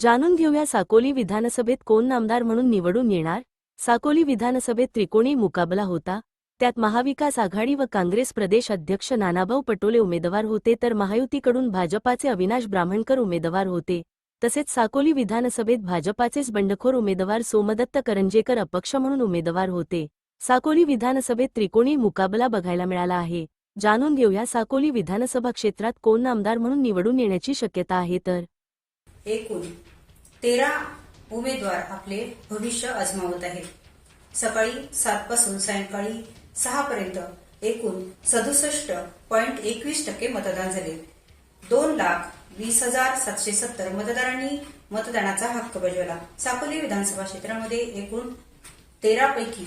जाणून घेऊया साकोली विधानसभेत कोण आमदार म्हणून निवडून येणार? साकोली विधानसभेत त्रिकोणी मुकाबला होता. त्यात महाविकास आघाडी व काँग्रेस प्रदेश अध्यक्ष नानाभाऊ पटोले उमेदवार होते तर महायुतीकडून भाजपाचे अविनाश ब्राह्मणकर उमेदवार होते. तसेच साकोली विधानसभेत भाजपाचेच बंडखोर उमेदवार सोमदत्त करंजेकर अपक्ष म्हणून उमेदवार होते. साकोली विधानसभेत त्रिकोणी मुकाबला बघायला मिळाला आहे. जाणून घेऊया साकोली विधानसभा क्षेत्रात कोण आमदार म्हणून निवडून येण्याची शक्यता आहे तर. एकूण तेरा उमेदवार आपले भविष्य आजमावत आहेत. सकाळी सात पासून सायंकाळी सहा पर्यंत एकूण सदुसष्ट पॉईंट एकवीस टक्के मतदान झाले. दोन लाख वीस हजार सातशे सत्तर मतदारांनी मतदानाचा हक्क बजावला. साकोली विधानसभा क्षेत्रामध्ये एकूण तेरापैकी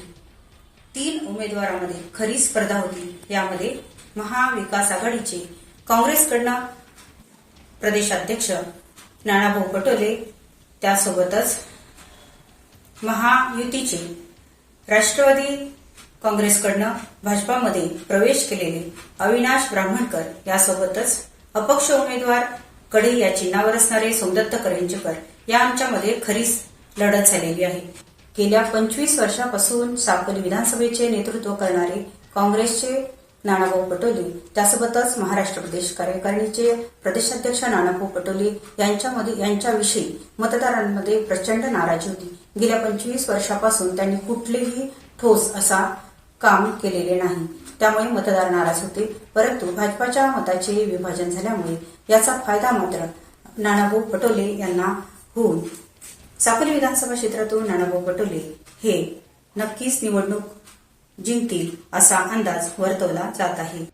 तीन उमेदवारांमध्ये खरी स्पर्धा होती. यामध्ये महाविकास आघाडीचे काँग्रेसकडनं प्रदेशाध्यक्ष नानाभाऊ पटोले त्यासोबतच महायुतीचे राष्ट्रवादी काँग्रेसकडनं भाजपामध्ये प्रवेश केलेले अविनाश ब्राह्मणकर यासोबतच अपक्ष उमेदवारकडे या चिन्हावर असणारे सोमदत्त करंजकर यांच्यामध्ये खरीच लढत झालेली आहे. गेल्या पंचवीस वर्षापासून साकोली विधानसभेचे नेतृत्व करणारे काँग्रेसचे नानाभाऊ पटोले. त्यासोबतच महाराष्ट्र प्रदेश कार्यकारिणीचे प्रदेशाध्यक्ष नानाभाऊ पटोले यांच्यामध्ये यांच्याविषयी मतदारांमध्ये प्रचंड नाराजी होती. गेल्या पंचवीस वर्षापासून त्यांनी कुठलेही ठोस असा काम केलेले नाही. त्यामुळे मतदार नाराज होते. परंतु भाजपाच्या मताचे विभाजन झाल्यामुळे याचा फायदा मात्र नानाभाऊ पटोले यांना होऊन. साकोली विधानसभा क्षेत्रातून नानाभाऊ पटोले हे नक्कीच निवडणूक जिंकतील असा अंदाज वर्तवला जात आहे.